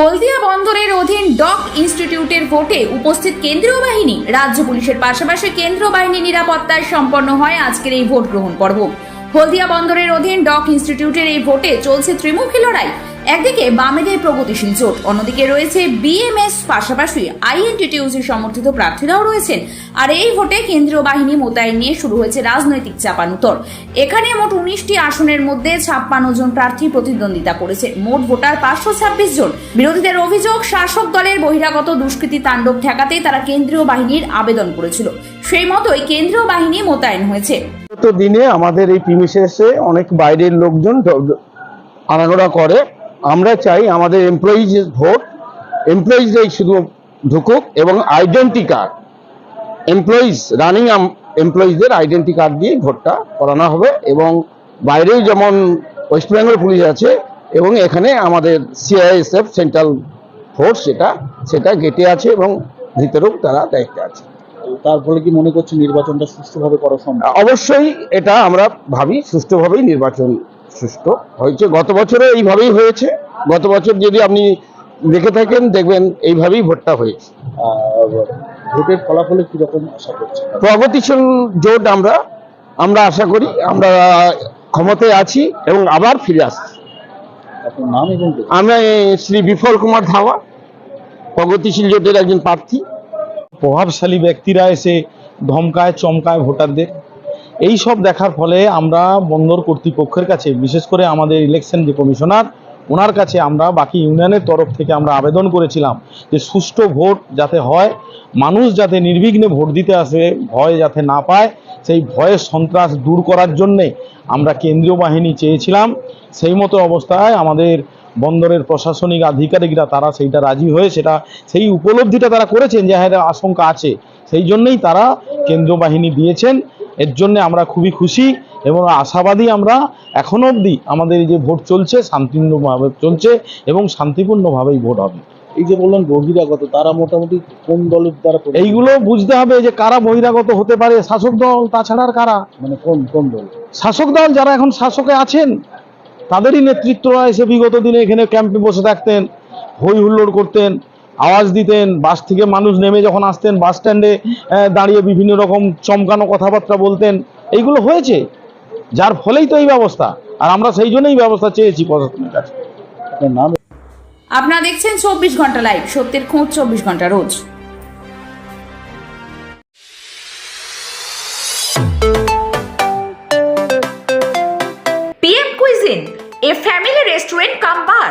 হলদিয়া বন্দরের অধীন ডক ইনস্টিটিউটের ভোটে উপস্থিত কেন্দ্রীয় বাহিনী, রাজ্য পুলিশের পাশাপাশি কেন্দ্রীয় বাহিনী নিরাপত্তায় সম্পন্ন হয় আজকের এই ভোট গ্রহণ পর্ব। হলদিয়া বন্দরের অধীন ডক ইনস্টিটিউটের এই ভোটে চলছে ত্রিমুখী লড়াই। একদিকে বামেদের প্রগতিশীল জোট, অন্যদিকে রয়েছে বিএমএস পাশাপাশি আইএনটিটিউসি সমর্থিত প্রার্থীরাও রয়েছেন। আর এই ভোটে কেন্দ্রীয় বাহিনী মোতায়েন নিয়ে শুরু হয়েছে রাজনৈতিক চাপানুতর। এখানে মোট উনিশটি আসনের মধ্যে ছাপ্পান্ন জন প্রার্থী প্রতিদ্বন্দ্বিতা করেছে। মোট ভোটার পাঁচশো ছাব্বিশ জন। বিরোধীদের অভিযোগ, শাসক দলের বহিরাগত দুষ্কৃতি তাণ্ডব ঠেকাতে তারা কেন্দ্রীয় বাহিনীর আবেদন করেছিল। সেই মতোই কেন্দ্রীয় বাহিনী মোতায়েন হয়েছে। দিনে আমাদের এই প্রিমিসে এসে অনেক বাইরের লোকজন ঢ- করে। আমরা চাই আমাদের এমপ্লয়িজ ভোট এমপ্লয়িজরাই শুধু ঢুকুক এবং আইডেন্টি কার্ড এমপ্লয়িজ রানিং এমপ্লয়িজদের আইডেন্টি কার্ড দিয়ে ভোটটা করানো হবে এবং বাইরেও যেমন ওয়েস্ট বেঙ্গল পুলিশ আছে এবং এখানে আমাদের সিআইএসএফ সেন্ট্রাল ফোর্স সেটা সেটা গেটে আছে এবং ভিতরেও তারা দায়িত্বে আছে। তার ফলে কি মনে করছে নির্বাচনটা সুষ্ঠুভাবে করা সম্ভব? অবশ্যই এটা আমরা ভাবি সুষ্ঠুভাবেই নির্বাচন সুষ্ঠু হয়েছে। গত বছরও এইভাবেই হয়েছে। গত বছর যদি আপনি দেখে থাকেন দেখবেন এইভাবেই ভোটটা হয়েছে। ভোটের ফলাফলে কীরকম আশা করছে প্রগতিশীল জোট আমরা আমরা আশা করি আমরা ক্ষমতায় আছি এবং আবার ফিরে আসছি। আপনার নাম এবং আমি শ্রী বিফল কুমার ধাওয়া প্রগতিশীল জোটের একজন প্রার্থী। প্রভাবশালী ব্যক্তিরা এসে ধমকায় চমকায় ভোটারদের। এই সব দেখার ফলে আমরা বন্দর কর্তৃপক্ষের কাছে, বিশেষ করে আমাদের ইলেকশন যে কমিশনার, ওনার কাছে আমরা বাকি ইউনিয়নের তরফ থেকে আমরা আবেদন করেছিলাম যে সুষ্ঠু ভোট যাতে হয়, মানুষ যাতে নির্বিঘ্নে ভোট দিতে আসে, ভয় যাতে না পায়, সেই ভয়ের সন্ত্রাস দূর করার জন্যে আমরা কেন্দ্রীয় বাহিনী চেয়েছিলাম। সেই মতো অবস্থায় আমাদের বন্দরের প্রশাসনিক আধিকারিকরা তারা সেইটা রাজি হয়ে সেটা, সেই উপলব্ধিটা তারা করেছেন যে হ্যাঁ আশঙ্কা আছে। সেই জন্যই তারা কেন্দ্রীয় বাহিনী দিয়েছেন। এর জন্য আমরা খুবই খুশি এবং আশাবাদী আমরা এখনও অবধি আমাদের এই যে ভোট চলছে শান্তিপূর্ণভাবে চলছে এবং শান্তিপূর্ণভাবেই ভোট হবে। এই যে বললেন বহিরাগত তারা মোটামুটি কোন দলের দ্বারা? এইগুলো বুঝতে হবে যে কারা বহিরাগত হতে পারে শাসক দল তাছাড়া আর কারা? মানে কোন কোন দল? শাসক দল যারা এখন শাসকে আছেন তাদেরই নেতৃত্বরা এসে বিগত দিনে এখানে ক্যাম্পে বসে থাকতেন হই হুল্লোড় করতেন। আওয়াজ দিতেন বাস থেকে মানুষ নেমে যখন আসতেন বাস স্ট্যান্ডে দাঁড়িয়ে বিভিন্ন রকম চমকানো কথাবার্তা বলতেন। এইগুলো হয়েছে। যার ফলেই তো এই ব্যবস্থা। আর আমরা সেই জন্যই ব্যবস্থা চেয়েছি প্রশাসনের কাছে। আপনার নাম? আপনারা দেখছেন চব্বিশ ঘণ্টা লাইভ সত্যের খোঁজ চব্বিশ ঘণ্টা রোজ। PM cuisine a family restaurant cum bar